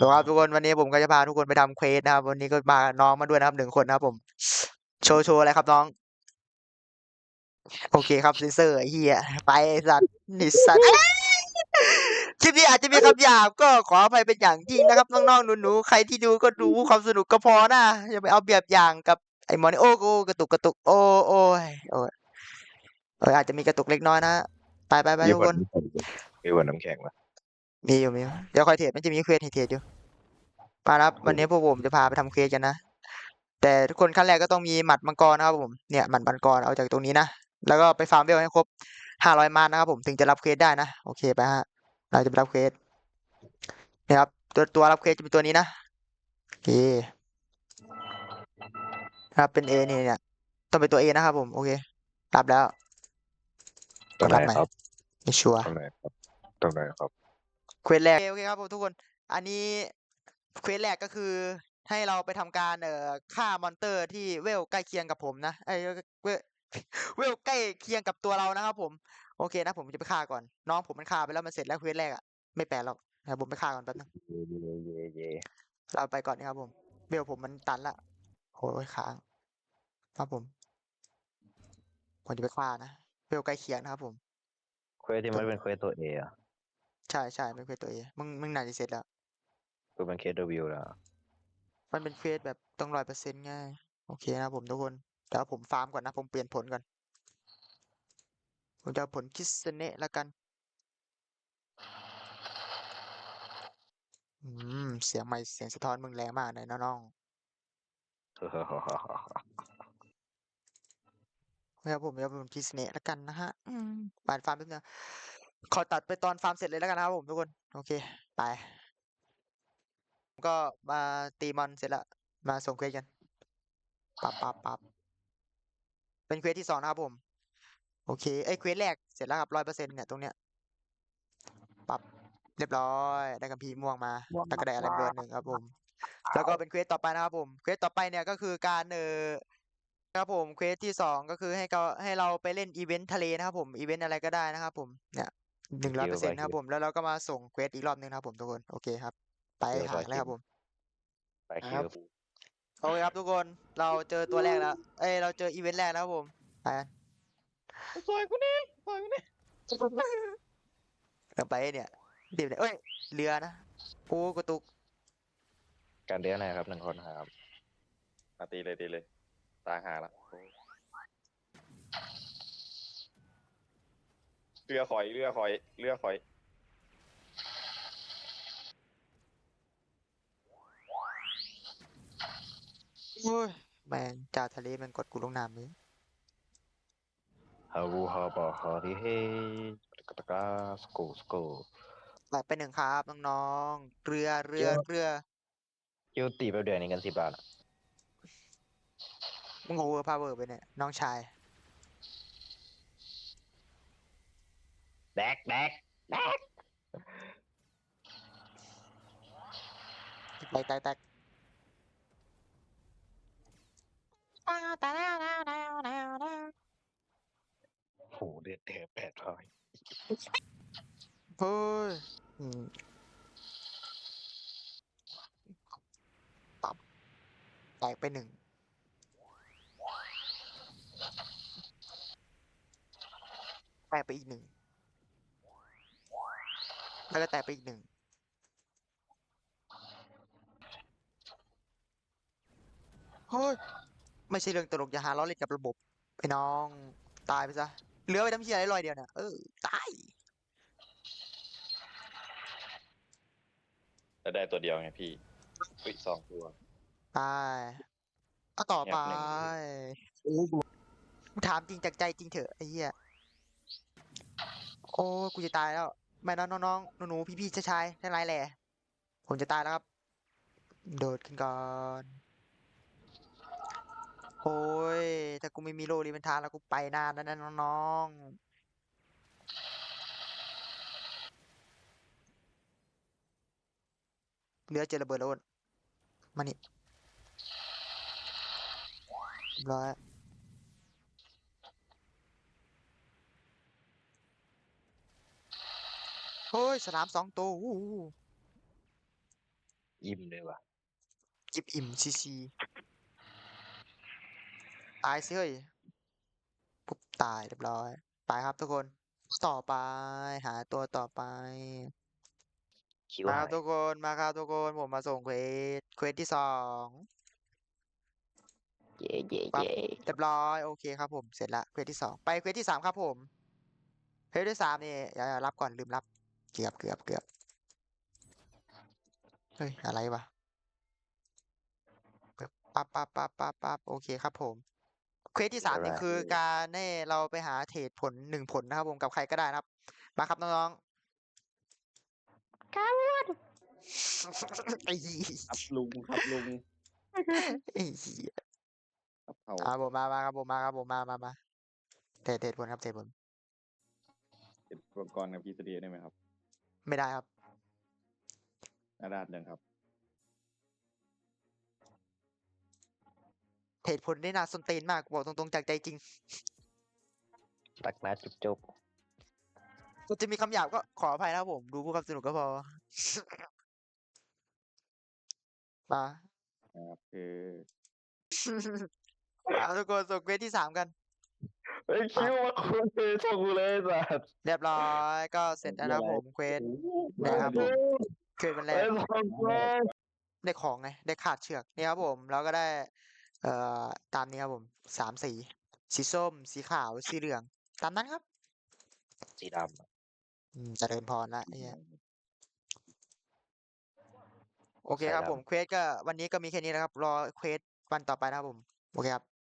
สวัสดีครับทุกคนวันนี้ผมก็จะพาทุกคนไปทำเควสนะครับ วันนี้ก็มาน้องมาด้วยนะครับหนึ่งคนนะครับ ผม โชว์โชว์อะไรครับน้อง โอเคครับเซนเซอร์ไอ้เหี้ยไปไอ้สัตว์นิสัตว์คลิปนี้อาจจะมีคำหยาบก็ขออภัยเป็นอย่างยิ่งนะครับน้องๆหนูๆใครที่ดูก็ดูความสนุกก็พอนะอย่าไปเอาเปรียบอย่างกับไอ้มอนิโอโกกระตุกกระตุกโอ้โอ้ยโอ้ยเอออาจจะมีกระตุกเล็กน้อยนะไปไปไปมีทุกคคนนมีวันน้ำแข็งวะ มีอยู่มีอยู่เดี๋ยวคอยเทรดมันจะมีเควสให้เทรดอยู่มาครับวันนี้พวกผมจะพาไปทำเควสกันนะ แต่ทุกคนขั้นแรกก็ต้องมีหมัดมังกรนะครับผมเนี่ยหมัดมังกรเอาจากตรงนี้นะแล้วก็ไปฟาร์มเวลให้ครบห้าร้อยมานะครับผมถึงจะรับเควสได้นะโอเคไปฮะเราจะไปรับเควสเนี่ยครับตัวตัวรับเควสจะเป็นตัวนี้นะโอเคครับเป็น A นี่เนี่ยต้องเป็นตัว A นะครับผมโอเครับแล้วตรงไหนรับไหมครับไม่ชัวร์ตรงไหนครับตรงไหนครับ เควสแรกโอเคครับผมทุกคน อันนี้เควสแรกก็คือให้เราไปทำการเอ่อฆ่ามอนเตอร์ที่เวลใกล้เคียงกับผมนะไอ้ยเวลเวลใกล้เคียงกับตัวเรานะครับ ผมโอเคนะ ผมจะไปฆ่าก่อน น้องผมมันฆ่าไปแล้วมันเสร็จแล้วเควสแรกอะไม่แปลกหรอกนะครับผมไปฆ่าก่อนแป๊บนึงเย่เย่เย่เย่เราไปก่อนนะครับผมเวลผมมันตันละโอ้ยค้างครับผมผมจะไปฆ่านะเวลใกล้เคียงนะครับผมเควสที่มันเป็นเควสตัวเออะใช่ใช่เป็นเควสตัวเองมึงมึงน่าจะเสร็จแล้วคือเป็นเคสเดวิวแล้ว มันเป็นเควสแบบต้องร้อยเปอร์เซ็นต์ง่าย โอเคนะครับผมทุกคน แต่ว่าผมฟาร์มก่อนนะ ผมเปลี่ยนผลก่อน ผมจะเอาผลคิสเนะแล้วกันอืมเสียงไม่เสียงสะท้อนมึงแรงมากเลยนะน้องนะครับผมจะเอาผลคิสเนะแล้วกันนะฮะอืมปานฟาร์มแป๊บนึง ขอตัดไปตอนฟาร์มเสร็จเลยแล้วกันนะครับผมทุกคน โอเค ไป ก็มาตีมอนเสร็จแล้วมาส่งเควสกันปับปับปับเป็นเควสที่สองนะครับผม โอเคเอ้ยเควสแรกเสร็จแล้วครับร้อยเปอร์เซ็นต์เนี่ยตรงเนี้ยปับเรียบร้อย ได้กัมพีร์ม่วงมาแล้วก็ได้อะไรเดือนหนึ่งครับผม แล้วก็เป็นเควสต่อไปนะครับผม เควสต่อไปเนี่ยก็คือการเออครับผมเควสที่สองก็คือให้เขาให้เราไปเล่นอีเวนต์ทะเลนะครับผมอีเวนต์อะไรก็ได้นะครับผมเนี่ย หนึ่งร้อยเปอร์เซ็นต์นะครับผมแล้วเราก็มาส่งเควสอีกรอบหนึ่งนะครับผมทุกคนโอเคครับ ไปหาเลยครับผมไปคคิรัวบโอเคครับทุกคนเราเจอตัวแรกแล้ว เอ้ยเราเจออีเวนต์แรกแล้วครับผมไปกันซอยกูนี่ซอยกูนี่เราไปเนี่ยเดี๋ยวเนี่ยเอ้ยเรือนะโอ้กระตุกการเดียวนะครับหนึ่งคนครับมาตีเลยตีเลยตายหาละ เรือคอยเรือคอยเรือคอย โอ้ยแมงจ่าทะเลแมันกดกูลงน้ำเลยฮาวูฮาบาฮาริเฮตะกะตะกาสกูสกูไปไปหนึ่งครับน้องๆเรือเรือเรือคิวตีไปเดือนนี้กันสิบบาทอะมึงโอเวอร์พาวเวอร์ไปเนี่ยน้องชาย แบกแบกแบกไปแตกแตกโหเดือดแดดแปดร้อยเฮ้ยอืมปับแตกไปหนึ่งแตกไปอีกหนึ่ง แล้วก็แตกไปอีกหนึ่งเฮ้ยไม่ใช่เรื่องตลกอย่าหาล้อเล่นกับระบบไอ้น้องตายไปซะเหลือไปทำเหี้ยอะไรลอยเดียวเนี่ยเออตายแล้วได้ตัวเดียวไงพี่อุ้ยสองตัวไปก็ต่อแอไปบหนึ่งกูถามจริงจากใจจริงเถอะไอ้เหี้ยโอ้กูจะตายแล้ว ไม่นะน้องๆหนูๆพี่ๆชายๆทั้งหลายแหล่ผมจะตายแล้วครับ โดดขึ้นก่อน โอ้ยถ้ากูไม่มีโลลิเวนทานแล้วกูไปนานแล้วนะน้องๆเรือเจอระเบิดแล้วมานี่ร้อย ฮ้ยสนามสองตัวอู้หูอิ่มเลยว่ะจิบอิ่มชีชีตายสิเฮ้ยปุ๊บตายเรียบร้อย ไปครับทุกคนต่อไป หาตัวต่อไปคิวมาคหารับยทุกคนมาครับทุกคนผมมาส่งเควสเควสที่สองเย่เย่ปั๊บเย่เรียบร้อยโอเคครับผมเสร็จละเควสที่สองไปเควสที่สามครับผมเควสที่สามนี่อย่าอย่ารับก่อนลืมรับ เกือบเกือบเกือบเฮ้ย อะไรวะปึ๊บปั๊บปั๊บปั๊บปั๊บปั๊บโอเคครับผม เควสที่สามนี่คือการให้เราไปหาเทรดผลหนึ่งผลนะครับผมกับใครก็ได้นะครับ มาครับน้องๆก้าวไอ้เหี้ยครับลุงครับลุงไอ้เหี้ยครับเขาอ่าผมมามาครับผมมาครับผมมามามาเทรดเทรดผลครับเทรดผลเป็นอุปกรณ์กับพีซีดีได้ไหมครับ ไม่ได้ครับอาดาดยังครับเทรดผลได้น่าสนตีนมากบอกตรงๆจากใจจริงตักน้าจุบจบก็จะมีคำหยาบก็ขออภัยนะครับผม ดูเพื่อความสนุกก็พอ มา นะครับคือ เอาทุกคนส่งเควสที่สามกัน เฮ้ยคิวมาคุยส่งกูเลยสัตว์เรียบร้อยก็เสร็จแล้วนะครับผมเควสได้ครับผมเควสวันแรเฮ้กยส่งกูเลยได้ของไงได้ขาดเชือกนี่ครับผมแล้วก็ได้ เอ่อตามนี้ครับผมสามสี สีส้ม สีขาวสีเหลือง ตามนั้นครับ สีดำอะอืมเจริญพรละไอ้เหี้ยโอเคครับผมเควสก็วันนี้ก็มีแค่นี้นะครับ รอเควสวันต่อไปนะครับผม โอเคครับ